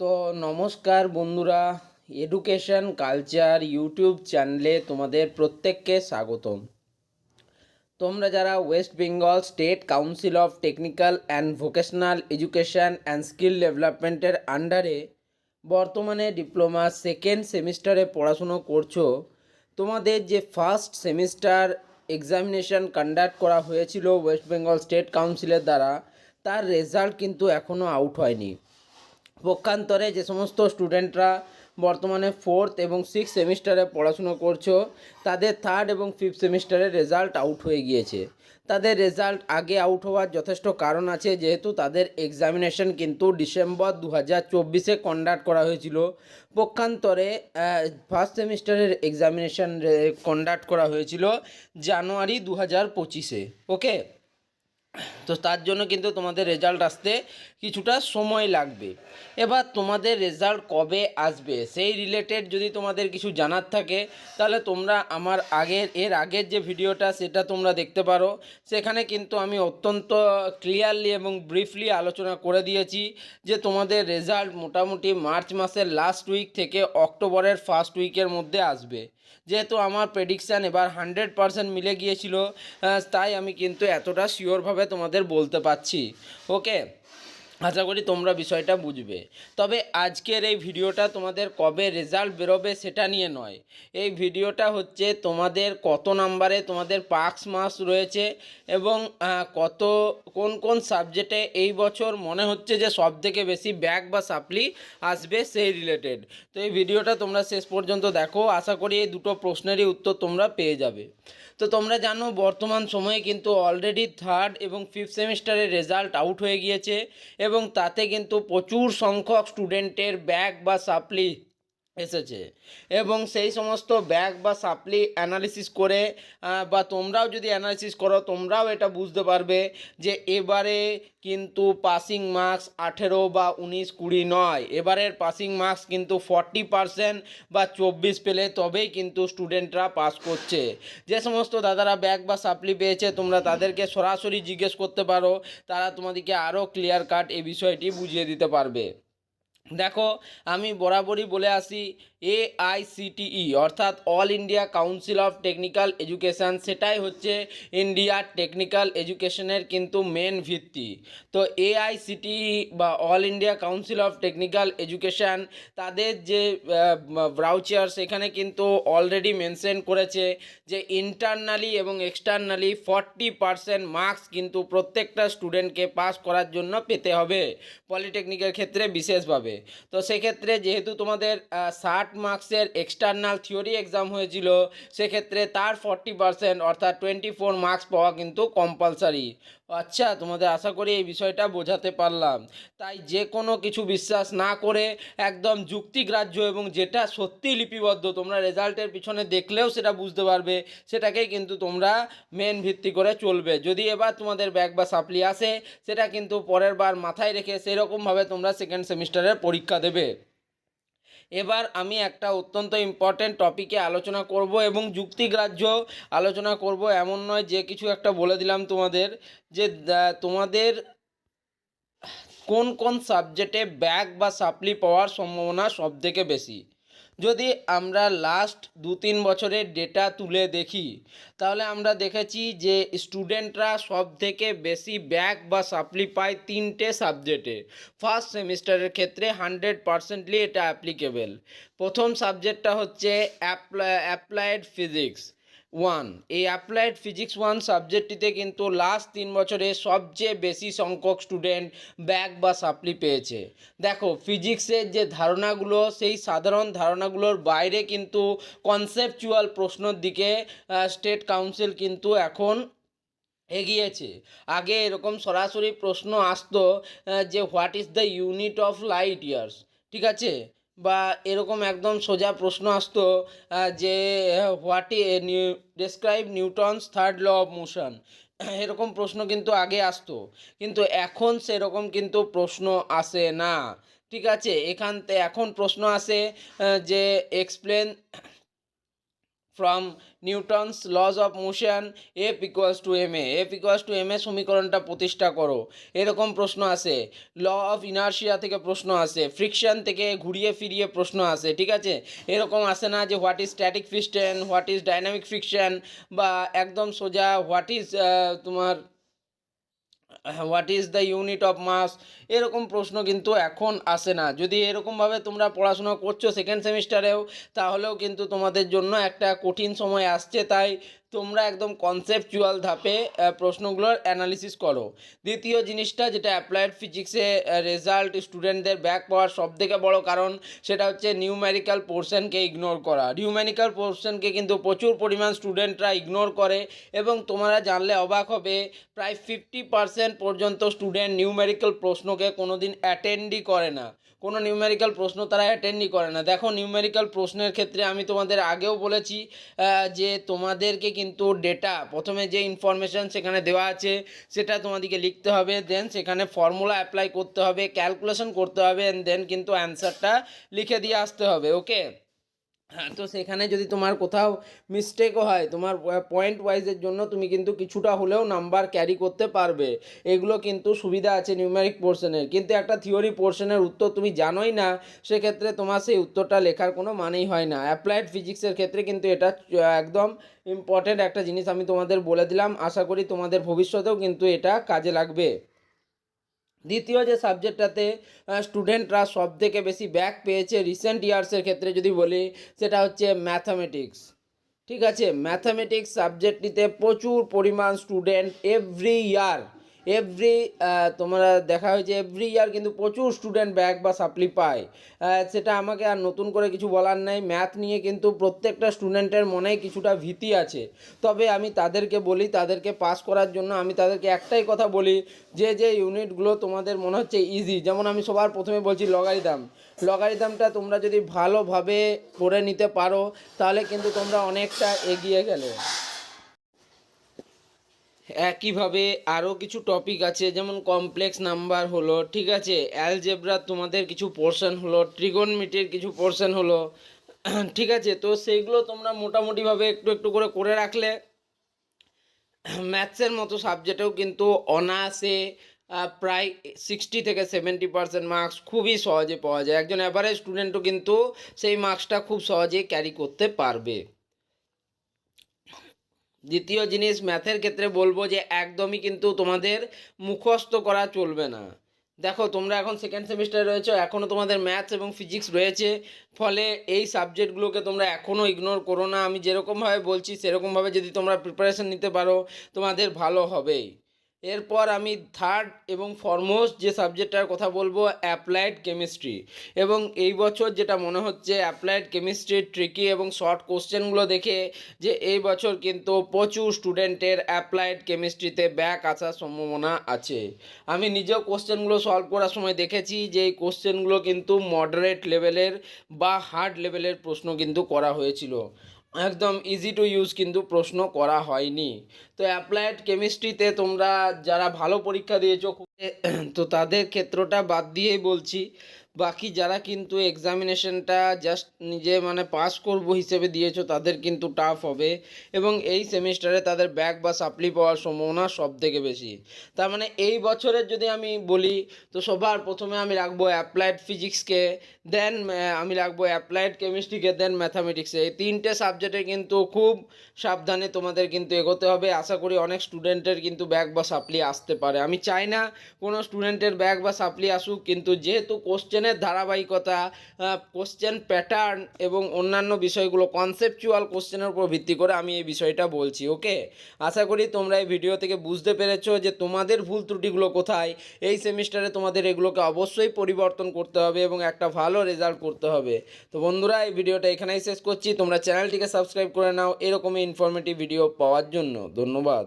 তো নমস্কার বন্ধুরা এডুকেশন কালচার ইউটিউব চ্যানেলে তোমাদের প্রত্যেককে স্বাগতম। তোমরা যারা West Bengal State Council of Technical and Vocational Education and Skill ডেভেলপমেন্টের আন্ডারে বর্তমানে ডিপ্লোমা সেকেন্ড সেমিস্টারে পড়াশুনো করছ, তোমাদের যে ফার্স্ট সেমিস্টার এক্সামিনেশন কন্ডাক্ট করা হয়েছিল ওয়েস্ট বেঙ্গল স্টেট কাউন্সিলের দ্বারা, তার রেজাল্ট কিন্তু এখনও আউট হয়নি। পক্ষান্তরে যে সমস্ত স্টুডেন্টরা বর্তমানে ফোর্থ এবং সিক্স সেমিস্টারে পড়াশুনো করছ, তাদের থার্ড এবং ফিফথ সেমিস্টারের রেজাল্ট আউট হয়ে গিয়েছে। তাদের রেজাল্ট আগে আউট হওয়ার যথেষ্ট কারণ আছে, যেহেতু তাদের এক্সামিনেশন কিন্তু ডিসেম্বর দু হাজার চব্বিশে কন্ডাক্ট করা হয়েছিল। পক্ষান্তরে ফার্স্ট সেমিস্টারের এক্সামিনেশন কন্ডাক্ট করা হয়েছিল জানুয়ারি দু হাজার পঁচিশে, ওকে? তো তার জন্য কিন্তু তোমাদের রেজাল্ট আসতে কিছুটা সময় লাগবে। এবার তোমাদের রেজাল্ট কবে আসবে? সেই রিলেটেড যদি তোমাদের কিছু জানার থাকে, তাহলে তোমরা আমার আগের, এর আগের যে ভিডিওটা সেটা তোমরা দেখতে পারো। সেখানে কিন্তু আমি অত্যন্ত ক্লিয়ারলি এবং ব্রিফলি আলোচনা করে দিয়েছি যে তোমাদের রেজাল্ট মোটামুটি মার্চ মাসের লাস্ট উইক থেকে অক্টোবরের ফার্স্ট উইকের মধ্যে আসবে। যেহেতু আমার প্রেডিকশান এবার হান্ড্রেড পারসেন্ট মিলে গিয়েছিল তাই আমি কিন্তু এতটা শিওরভাবে তোমাদের বলতে পারছি। ওকে আশা করি তোমরা বিষয়টা বুঝবে। তবে আজকের এই ভিডিওটা তোমাদের কবে রেজাল্ট বেরোবে সেটা নিয়ে নয়। এই ভিডিওটা হচ্ছে তোমাদের কত নাম্বারে তোমাদের পার্কস মার্কস রয়েছে এবং কত, কোন কোন সাবজেক্টে এই বছর মনে হচ্ছে যে সব থেকে বেশি ব্যাক বা সাপ্লি আসবে সেই রিলেটেড তো এই ভিডিওটা তোমরা শেষ পর্যন্ত দেখো। আশা করি এই দুটো প্রশ্নেরই উত্তর তোমরা পেয়ে যাবে। তো তোমরা জানো বর্তমান সময়ে কিন্তু অলরেডি থার্ড এবং ফিফথ সেমিস্টারের রেজাল্ট আউট হয়ে গিয়েছে এবং তাতে কিন্তু প্রচুর সংখ্যক স্টুডেন্টের ব্যাগ বা সাপ্লি এসেছে। এবং সেই সমস্ত ব্যাগ বা সাপ্লি অ্যানালিসিস করে বা তোমরাও যদি অ্যানালিসিস করো, তোমরাও এটা বুঝতে পারবে যে এবারে কিন্তু পাসিং মার্কস আঠেরো বা উনিশ কুড়ি নয়। এবারের পাসিং মার্কস কিন্তু ফর্টি পারসেন্ট বা চব্বিশ পেলে তবেই কিন্তু স্টুডেন্টরা পাস করছে। যে সমস্ত দাদারা ব্যাগ বা সাপ্লি পেয়েছে, তোমরা তাদেরকে সরাসরি জিজ্ঞেস করতে পারো, তারা তোমাদেরকে আরও ক্লিয়ার কাট এই বিষয়টি বুঝিয়ে দিতে পারবে। দেখো আমি বরাবরই বলে আসি এ আইসিটিই অর্থাৎ All India Council of Technical Education সেটাই হচ্ছে ইন্ডিয়ার টেকনিক্যাল এডুকেশনের কিন্তু মেন ভিত্তি। তো এআইসিটিই বা All India Council of Technical Education তাদের যে ব্রাউচার সেখানে কিন্তু অলরেডি মেনশন করেছে যে ইন্টারনালি এবং এক্সটার্নালি ফর্টি পারসেন্ট মার্কস কিন্তু প্রত্যেকটা স্টুডেন্টকে পাস করার জন্য পেতে হবে পলিটেকনিকের ক্ষেত্রে বিশেষভাবে। তো সেক্ষেত্রে যেহেতু তোমাদের ষাট মার্কসের এক্সটার্নাল থিওরি এক্সাম হয়েছিল, সেক্ষেত্রে তার ফর্টি পারসেন্ট অর্থাৎ টোয়েন্টি ফোর মার্কস পাওয়া কিন্তু কম্পালসারি আচ্ছা তোমাদের আশা করি এই বিষয়টা বোঝাতে পারলাম। তাই যে কোনো কিছু বিশ্বাস না করে একদম যুক্তিগ্রাহ্য এবং যেটা সত্যি লিপিবদ্ধ, তোমরা রেজাল্টের পিছনে দেখলেও সেটা বুঝতে পারবে, সেটাকেই কিন্তু তোমরা মেন ভিত্তি করে চলবে। যদি এবার তোমাদের ব্যাগ বা সাপ্লি আসে, সেটা কিন্তু পরের বার মাথায় রেখে সেরকমভাবে তোমরা সেকেন্ড সেমিস্টারের পরীক্ষা দেবে। এবার আমি একটা অত্যন্ত ইম্পর্ট্যান্ট টপিকে আলোচনা করব এবং যুক্তিগ্রাহ্য আলোচনা করব। এমন নয় যে কিছু একটা বলে দিলাম তোমাদের, যে তোমাদের কোন কোন সাবজেক্টে ব্যাক বা সাপ্লি পাওয়ার সম্ভাবনা সবথেকে বেশি। যদি আমরা লাস্ট দু তিন বছরের ডেটা তুলে দেখি, তাহলে আমরা দেখেছি যে স্টুডেন্টরা সব থেকে বেশি ব্যাক বা সাপ্লি পায় তিনটে সাবজেক্টে ফার্স্ট সেমিস্টারের ক্ষেত্রে হান্ড্রেড পার্সেন্টলি এটা অ্যাপ্লিকেবেল প্রথম সাবজেক্টটা হচ্ছে অ্যাপ্লায়েড ফিজিক্স ওয়ান এই অ্যাপ্লাইড ফিজিক্স ওয়ান সাবজেক্টটিতে কিন্তু লাস্ট তিন বছরে সবচেয়ে বেশি সংখ্যক স্টুডেন্ট ব্যাক বা সাপ্লি পেয়েছে। দেখো ফিজিক্সের যে ধারণাগুলো, সেই সাধারণ ধারণাগুলোর বাইরে কিন্তু কনসেপচুয়াল প্রশ্নর দিকে স্টেট কাউন্সিল কিন্তু এখন এগিয়েছে। আগে এরকম সরাসরি প্রশ্ন আসতো যে what is the unit of light years ঠিক আছে? বা এরকম একদম সোজা প্রশ্ন আসতো যে what describe Newton's third law of motion এরকম প্রশ্ন কিন্তু আগে আসতো। কিন্তু এখন সেরকম কিন্তু প্রশ্ন আসে না। ঠিক আছে? এখান এখন প্রশ্ন আসে যে explain from Newton's laws of motion F equals to M A F equals to M A সমীকরণটা প্রতিষ্ঠা করো। এরকম প্রশ্ন আসে। ল অফ ইনার্শিয়া থেকে প্রশ্ন আসে। ফ্রিকশন থেকে ঘুরিয়ে ফিরিয়ে প্রশ্ন আসে। ঠিক আছে? এরকম আসে না যে what is static friction what is dynamic friction বা একদম সোজা হোয়াট ইজ তোমার what is the unit of mass এরকম প্রশ্ন কিন্তু এখন আসে না। যদি এরকমভাবে তোমরা পড়াশোনা করছ সেকেন্ড সেমিস্টারেও তাহলেও কিন্তু তোমাদের জন্য একটা কঠিন সময় আসছে। তাই তোমরা একদম কনসেপচুয়াল ধাপে প্রশ্নগুলোর অ্যানালিসিস করো। দ্বিতীয় জিনিসটা যেটা অ্যাপ্লায়েড ফিজিক্সে রেজাল্ট স্টুডেন্টদের ব্যাক পাওয়ার সবথেকে বড় কারণ, সেটা হচ্ছে নিউম্যারিক্যাল পোর্শনকে ইগনোর করা। নিউম্যারিক্যাল পোর্শনকে কিন্তু প্রচুর পরিমাণ স্টুডেন্টরা ইগনোর করে এবং তোমরা জানলে অবাক হবে, প্রায় ফিফটি পার্সেন্ট পর্যন্ত স্টুডেন্ট নিউম্যারিক্যাল প্রশ্নকে কোনোদিন অ্যাটেন্ডই করে না। কোনো নিউমেরিক্যাল প্রশ্ন তারা অ্যাটেন্ডই করে না। দেখো নিউমেরিক্যাল প্রশ্নের ক্ষেত্রে আমি তোমাদের আগেও বলেছি যে তোমাদেরকে কিন্তু ডেটা প্রথমে যে ইনফরমেশান সেখানে দেওয়া আছে, সেটা তোমাদেরকে লিখতে হবে দেন সেখানে ফর্মুলা অ্যাপ্লাই করতে হবে ক্যালকুলেশন করতে হবে অ্যান্ড দেন কিন্তু অ্যান্সারটা লিখে দিয়ে আসতে হবে ওকে তো সেখানে যদি তোমার কোথাও মিস্টেকও হয়, তোমার পয়েন্ট ওয়াইজের জন্য তুমি কিন্তু কিছুটা হলেও নাম্বার ক্যারি করতে পারবে। এগুলো কিন্তু সুবিধা আছে নিউমেরিক পোর্শনের কিন্তু একটা থিওরি পোর্শনের উত্তর তুমি জানোই না, সেক্ষেত্রে তোমার সেই উত্তরটা লেখার কোনো মানেই হয় না। অ্যাপ্লাইড ফিজিক্সের ক্ষেত্রে কিন্তু এটা একদম ইম্পর্টেন্ট একটা জিনিস আমি তোমাদের বলে দিলাম। আশা করি তোমাদের ভবিষ্যতেও কিন্তু এটা কাজে লাগবে। দ্বিতীয় যে সাবজেক্টটাতে স্টুডেন্টরা সব থেকে বেশি ব্যাক পেয়েছে রিসেন্ট ইয়ার্সের ক্ষেত্রে যদি বলি, সেটা হচ্ছে ম্যাথামেটিক্স ঠিক আছে? ম্যাথামেটিক্স সাবজেক্টটিতে প্রচুর পরিমাণ স্টুডেন্ট এভরি ইয়ার এভরি তোমরা দেখা হয়েছে এভরি ইয়ার কিন্তু প্রচুর স্টুডেন্ট ব্যাক বা সাপ্লি পায়। সেটা আমাকে আর নতুন করে কিছু বলার নেই। ম্যাথ নিয়ে কিন্তু প্রত্যেকটা স্টুডেন্টের মনে কিছুটা ভীতি আছে। তবে আমি তাদেরকে বলি, তাদেরকে পাস করার জন্য আমি তাদেরকে একটাই কথা বলি, যে যে ইউনিটগুলো তোমাদের মনে হচ্ছে ইজি যেমন আমি সবার প্রথমে বলছি লগারিদম লগারিদমটা তোমরা যদি ভালোভাবে পড়ে নিতে পারো, তাহলে কিন্তু তোমরা অনেকটা এগিয়ে গেলে। একইভাবে আরও কিছু টপিক আছে, যেমন কমপ্লেক্স নাম্বার হলো, ঠিক আছে? অ্যালজেব্রা তোমাদের কিছু পোর্শন হলো ট্রিগনমিটির কিছু পোর্শন হলো, ঠিক আছে? তো সেইগুলো তোমরা মোটামুটিভাবে একটু একটু করে করে রাখলে ম্যাথসের মতো সাবজেক্টেও কিন্তু অনায়াসে প্রায় সিক্সটি থেকে সেভেন্টি পার্সেন্ট মার্কস খুবই সহজে পাওয়া যায়। একজন অ্যাভারেজ স্টুডেন্টও কিন্তু সেই মার্কসটা খুব সহজে ক্যারি করতে পারবে। দ্বিতীয় জিনিস ম্যাথের ক্ষেত্রে বলব যে একদমই কিন্তু তোমাদের মুখস্থ করা চলবে না। দেখো, তোমরা এখন সেকেন্ড সেমিস্টারে রয়েছো এখনও তোমাদের ম্যাথস এবং ফিজিক্স রয়েছে, ফলে এই সাবজেক্টগুলোকে তোমরা এখনও ইগনোর করো না। আমি যেরকমভাবে বলছি, সেরকমভাবে যদি তোমরা প্রিপারেশান নিতে পারো, তোমাদের ভালো হবেই। এরপর আমি থার্ড এবং ফরমোস্ট যে সাবজেক্টটার কথা বলব অ্যাপ্লাইড কেমিস্ট্রি এবং এই বছর যেটা মনে হচ্ছে অ্যাপ্লাইড কেমিস্ট্রির ট্রিকি এবং শর্ট কোশ্চেনগুলো দেখে যে এই বছর কিন্তু প্রচুর স্টুডেন্টের অ্যাপ্লাইড কেমিস্ট্রিতে ব্যাক আসার সম্ভাবনা আছে। আমি নিজেও কোশ্চেনগুলো সলভ করার সময় দেখেছি যে এই কোশ্চেনগুলো কিন্তু মডারেট লেভেলের বা হার্ড লেভেলের প্রশ্ন কিন্তু করা হয়েছিল। একদম ইজি টু ইউজ কিন্তু প্রশ্ন করা হয়নি। তো অ্যাপ্লায়েড কেমিস্ট্রিতে তোমরা যারা ভালো পরীক্ষা দিয়েছ তো তাদের ক্ষেত্রটা বাদ দিয়েই বলছি। বাকি যারা কিন্তু এক্সামিনেশনটা জাস্ট নিজে মানে পাস করব হিসেবে দিয়েছ, তাদের কিন্তু টাফ হবে। এবং এই সেমিস্টারে তাদের ব্যাক বা সাপ্লি পাওয়ার সম্ভাবনা সব থেকে বেশি। তার মানে এই বছরের যদি আমি বলি, তো সবার প্রথমে আমি রাখব অ্যাপ্লাইড ফিজিক্সকে দেন আমি রাখব অ্যাপ্লাইড কেমিস্ট্রিকে দেন ম্যাথামেটিক্সে এই তিনটে সাবজেক্টে কিন্তু খুব সাবধানে তোমাদের কিন্তু এগোতে হবে। আশা করি অনেক স্টুডেন্টের কিন্তু ব্যাক বা সাপ্লি আসতে পারে। আমি চাই না কোনো স্টুডেন্টের ব্যাক বা সাপ্লি আসুক, কিন্তু যেহেতু কোশ্চেনের ধারাবাহিকতা কোশ্চেন প্যাটার্ন এবং অন্যান্য বিষয়গুলো কনসেপচুয়াল কোশ্চেনের উপর ভিত্তি করে আমি এই বিষয়টা বলছি ওকে আশা করি তোমরা এই ভিডিও থেকে বুঝতে পেরেছ যে তোমাদের ভুল ত্রুটিগুলো কোথায়। এই সেমিস্টারে তোমাদের এগুলোকে অবশ্যই পরিবর্তন করতে হবে এবং একটা ভালো রেজাল্ট করতে হবে। তো বন্ধুরা, এই ভিডিওটা এখানেই শেষ করছি। তোমরা চ্যানেলটিকে সাবস্ক্রাইব করে নাও, এরকমই ইনফরমেটিভ ভিডিও পাওয়ার জন্য। ধন্যবাদ।